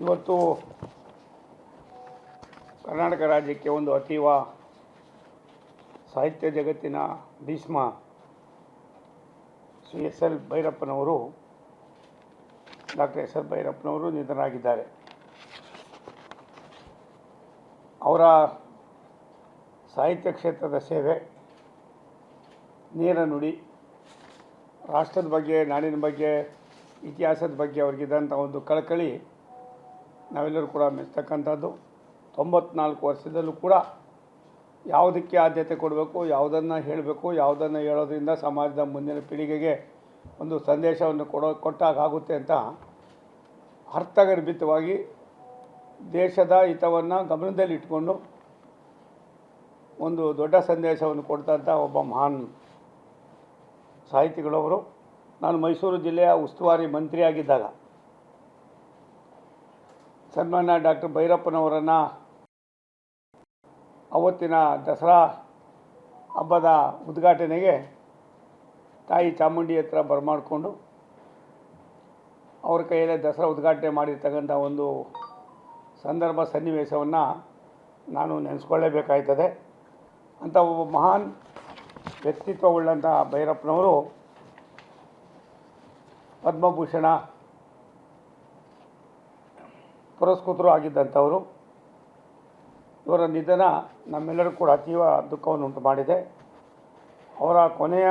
ಇವತ್ತು ಕರ್ನಾಟಕ ರಾಜ್ಯಕ್ಕೆ ಒಂದು ಅತೀವ ಸಾಹಿತ್ಯ ಜಗತ್ತಿನ ಭೀಷ್ಮ ಶ್ರೀ ಎಸ್ ಎಲ್ ಭೈರಪ್ಪನವರು, ಡಾಕ್ಟರ್ ಎಸ್ ಎಲ್ ಭೈರಪ್ಪನವರು ನಿಧನರಾಗಿದ್ದಾರೆ. ಅವರ ಸಾಹಿತ್ಯ ಕ್ಷೇತ್ರದ ಸೇವೆ, ನೇರ ನುಡಿ, ರಾಷ್ಟ್ರದ ಬಗ್ಗೆ, ನಾಡಿನ ಬಗ್ಗೆ, ಇತಿಹಾಸದ ಬಗ್ಗೆ ಅವ್ರಿಗಿದ್ದಂಥ ಒಂದು ಕಳಕಳಿ ನಾವೆಲ್ಲರೂ ಕೂಡ ಮೆಚ್ಚತಕ್ಕಂಥದ್ದು. ತೊಂಬತ್ನಾಲ್ಕು ವರ್ಷದಲ್ಲೂ ಕೂಡ ಯಾವುದಕ್ಕೆ ಆದ್ಯತೆ ಕೊಡಬೇಕು, ಯಾವುದನ್ನು ಹೇಳಬೇಕು, ಯಾವುದನ್ನು ಹೇಳೋದ್ರಿಂದ ಸಮಾಜದ ಮುಂದಿನ ಪೀಳಿಗೆಗೆ ಒಂದು ಸಂದೇಶವನ್ನು ಕೊಡೋ ಕೊಟ್ಟಾಗುತ್ತೆ ಅಂತ ಅರ್ಥಗರ್ಭಿತವಾಗಿ ದೇಶದ ಹಿತವನ್ನು ಗಮನದಲ್ಲಿಟ್ಕೊಂಡು ಒಂದು ದೊಡ್ಡ ಸಂದೇಶವನ್ನು ಕೊಡ್ತಂಥ ಒಬ್ಬ ಮಹಾನ್ ಸಾಹಿತಿಗಳವರು. ನಾನು ಮೈಸೂರು ಜಿಲ್ಲೆಯ ಉಸ್ತುವಾರಿ ಮಂತ್ರಿಯಾಗಿದ್ದಾಗ ಸನ್ಮಾನ್ಯ ಡಾಕ್ಟರ್ ಭೈರಪ್ಪನವರನ್ನು ಅವತ್ತಿನ ದಸರಾ ಹಬ್ಬದ ಉದ್ಘಾಟನೆಗೆ ತಾಯಿ ಚಾಮುಂಡಿ ಹತ್ರ ಬರಮಾಡಿಕೊಂಡು ಅವ್ರ ಕೈಯಲ್ಲೇ ದಸರಾ ಉದ್ಘಾಟನೆ ಮಾಡಿರ್ತಕ್ಕಂಥ ಒಂದು ಸಂದರ್ಭ ಸನ್ನಿವೇಶವನ್ನು ನಾನು ನೆನೆಸ್ಕೊಳ್ಳೇಬೇಕಾಯ್ತದೆ. ಅಂಥ ಒಬ್ಬ ಮಹಾನ್ ವ್ಯಕ್ತಿತ್ವವುಳ್ಳಂಥ ಭೈರಪ್ಪನವರು, ಪದ್ಮಭೂಷಣ ಪುರಸ್ಕೃತರು ಆಗಿದ್ದಂಥವರು. ಇವರ ನಿಧನ ನಮ್ಮೆಲ್ಲರೂ ಕೂಡ ಅತೀವ ದುಃಖವನ್ನುಂಟು ಮಾಡಿದೆ. ಅವರ ಕೊನೆಯ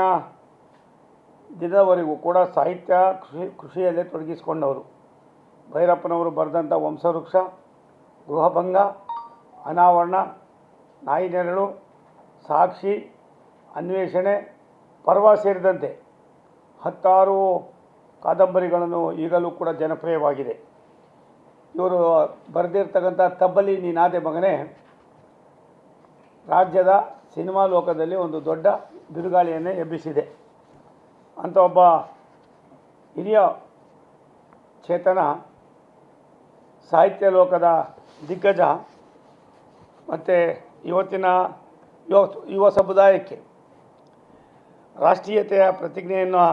ದಿನದವರೆಗೂ ಕೂಡ ಸಾಹಿತ್ಯ ಕೃಷಿ, ಕೃಷಿಯಲ್ಲೇ ತೊಡಗಿಸಿಕೊಂಡವರು. ಭೈರಪ್ಪನವರು ಬರೆದಂಥ ವಂಶವೃಕ್ಷ, ಗೃಹಭಂಗ, ಅನಾವರಣ, ನಾಯಿ ನೆರಳು, ಸಾಕ್ಷಿ, ಅನ್ವೇಷಣೆ, ಪರ್ವ ಸೇರಿದಂತೆ ಹತ್ತಾರು ಕಾದಂಬರಿಗಳನ್ನು ಈಗಲೂ ಕೂಡ ಜನಪ್ರಿಯವಾಗಿದೆ. ಇವರು ಬರೆದಿರ್ತಕ್ಕಂಥ ತಬ್ಬಲಿ ನೀನಾದೆ ಮಗನೇ, ರಾಜ್ಯದ ಸಿನಿಮಾ ಲೋಕದಲ್ಲಿ ಒಂದು ದೊಡ್ಡ ಬಿರುಗಾಳಿಯನ್ನೇ ಎಬ್ಬಿಸಿದೆ. ಅಂತ ಒಬ್ಬ ಹಿರಿಯ ಚೇತನ, ಸಾಹಿತ್ಯ ಲೋಕದ ದಿಗ್ಗಜ, ಮತ್ತು ಇವತ್ತಿನ ಯುವ ಯುವ ಸಮುದಾಯಕ್ಕೆ ರಾಷ್ಟ್ರೀಯತೆಯ ಪ್ರತಿಜ್ಞೆಯನ್ನು,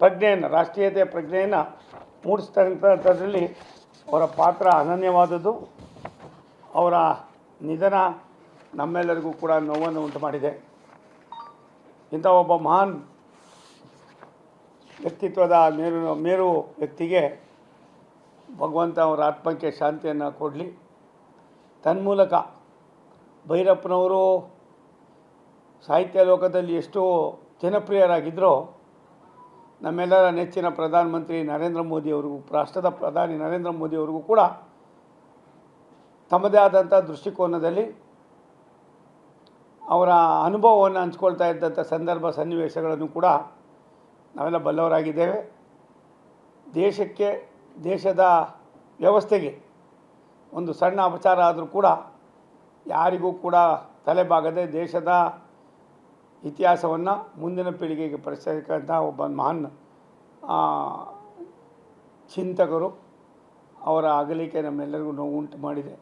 ಪ್ರಜ್ಞೆಯನ್ನು, ರಾಷ್ಟ್ರೀಯತೆಯ ಪ್ರಜ್ಞೆಯನ್ನು ಮೂಡಿಸ್ತಕ್ಕಂಥದ್ರಲ್ಲಿ ಅವರ ಪಾತ್ರ ಅನನ್ಯವಾದದ್ದು. ಅವರ ನಿಧನ ನಮ್ಮೆಲ್ಲರಿಗೂ ಕೂಡ ನೋವನ್ನು ಉಂಟು ಮಾಡಿದೆ ಇಂಥ ಒಬ್ಬ ಮಹಾನ್ ವ್ಯಕ್ತಿತ್ವದ ಮೇರು ಮೇರು ವ್ಯಕ್ತಿಗೆ ಭಗವಂತ ಅವರ ಆತ್ಮಕ್ಕೆ ಶಾಂತಿಯನ್ನು ಕೊಡಲಿ. ತನ್ಮೂಲಕ ಭೈರಪ್ಪನವರು ಸಾಹಿತ್ಯ ಲೋಕದಲ್ಲಿ ಎಷ್ಟು ಜನಪ್ರಿಯರಾಗಿದ್ದರೋ ನಮ್ಮೆಲ್ಲರ ನೆಚ್ಚಿನ ಪ್ರಧಾನಮಂತ್ರಿ ನರೇಂದ್ರ ಮೋದಿಯವರಿಗೂ ರಾಷ್ಟ್ರದ ಪ್ರಧಾನಿ ನರೇಂದ್ರ ಮೋದಿಯವರಿಗೂ ಕೂಡ ತಮ್ಮದೇ ಆದಂಥ ದೃಷ್ಟಿಕೋನದಲ್ಲಿ ಅವರ ಅನುಭವವನ್ನು ಹಂಚ್ಕೊಳ್ತಾ ಇದ್ದಂಥ ಸಂದರ್ಭ ಸನ್ನಿವೇಶಗಳನ್ನು ಕೂಡ ನಾವೆಲ್ಲ ಬಲ್ಲವರಾಗಿದ್ದೇವೆ. ದೇಶಕ್ಕೆ, ದೇಶದ ವ್ಯವಸ್ಥೆಗೆ ಒಂದು ಸಣ್ಣ ಅಪಚಾರ ಆದರೂ ಕೂಡ ಯಾರಿಗೂ ಕೂಡ ತಲೆಬಾಗದೆ ದೇಶದ ಇತಿಹಾಸವನ್ನು ಮುಂದಿನ ಪೀಳಿಗೆಗೆ ಪರಿಚಯಿಸ್ತಕ್ಕಂಥ ಒಬ್ಬ ಮಹಾನ್ ಚಿಂತಕರು ಅವರ ಅಗಲಿಕೆ ನಮ್ಮೆಲ್ಲರಿಗೂ ನೋವು ಉಂಟು ಮಾಡಿದೆ.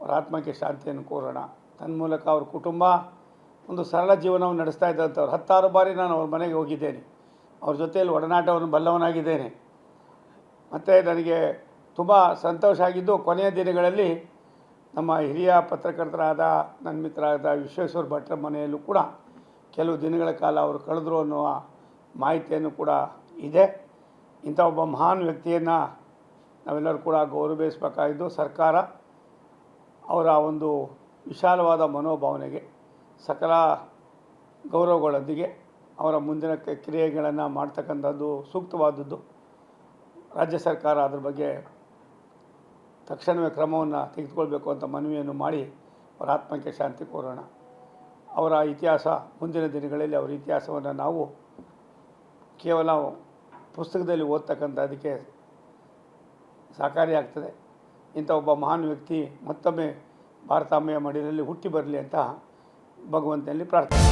ಅವರ ಆತ್ಮಕ್ಕೆ ಶಾಂತಿಯನ್ನು ಕೋರೋಣ. ತನ್ಮೂಲಕ ಅವ್ರ ಕುಟುಂಬ, ಒಂದು ಸರಳ ಜೀವನವನ್ನು ನಡೆಸ್ತಾ ಇದ್ದಂಥವ್ರು. ಹತ್ತಾರು ಬಾರಿ ನಾನು ಅವ್ರ ಮನೆಗೆ ಹೋಗಿದ್ದೇನೆ. ಅವ್ರ ಜೊತೆಯಲ್ಲಿ ಒಡನಾಟವನ್ನು ಬಲ್ಲವನಾಗಿದ್ದೇನೆ. ಮತ್ತು ನನಗೆ ತುಂಬ ಸಂತೋಷ ಆಗಿದ್ದು ಕೊನೆಯ ದಿನಗಳಲ್ಲಿ ನಮ್ಮ ಹಿರಿಯ ಪತ್ರಕರ್ತರಾದ, ನನ್ನ ಮಿತ್ರರಾದ ವಿಶ್ವೇಶ್ವರ ಭಟ್ರ ಮನೆಯಲ್ಲೂ ಕೂಡ ಕೆಲವು ದಿನಗಳ ಕಾಲ ಅವರು ಕಳೆದ್ರು ಅನ್ನುವ ಮಾಹಿತಿಯನ್ನು ಕೂಡ ಇದೆ. ಇಂಥ ಒಬ್ಬ ಮಹಾನ್ ವ್ಯಕ್ತಿಯನ್ನು ನಾವೆಲ್ಲರೂ ಕೂಡ ಗೌರವಿಸಬೇಕಾಗಿದ್ದು ಸರ್ಕಾರ ಅವರ ಒಂದು ವಿಶಾಲವಾದ ಮನೋಭಾವನೆಗೆ, ಸಕಲ ಗೌರವಗಳೊಂದಿಗೆ ಅವರ ಮುಂದಿನ ಕ್ರಿಯೆಗಳನ್ನು ಮಾಡ್ತಕ್ಕಂಥದ್ದು ಸೂಕ್ತವಾದದ್ದು. ರಾಜ್ಯ ಸರ್ಕಾರ ಅದರ ಬಗ್ಗೆ ತಕ್ಷಣವೇ ಕ್ರಮವನ್ನು ತೆಗೆದುಕೊಳ್ಬೇಕು ಅಂತ ಮನವಿಯನ್ನು ಮಾಡಿ, ಅವರ ಆತ್ಮಕ್ಕೆ ಶಾಂತಿ ಕೋರೋಣ. ಅವರ ಇತಿಹಾಸ ಮುಂದಿನ ದಿನಗಳಲ್ಲಿ ಅವರ ಇತಿಹಾಸವನ್ನು ನಾವು ಕೇವಲ ಪುಸ್ತಕದಲ್ಲಿ ಓದ್ತಕ್ಕಂಥ ಅದಕ್ಕೆ ಸಹಕಾರಿಯಾಗ್ತದೆ ಇಂಥ ಒಬ್ಬ ಮಹಾನ್ ವ್ಯಕ್ತಿ ಮತ್ತೊಮ್ಮೆ ಭಾರತಾಂಬೆಯ ಮಡಿಲಲ್ಲಿ ಹುಟ್ಟಿ ಬರಲಿ ಅಂತ ಭಗವಂತನಲ್ಲಿ ಪ್ರಾರ್ಥನೆ.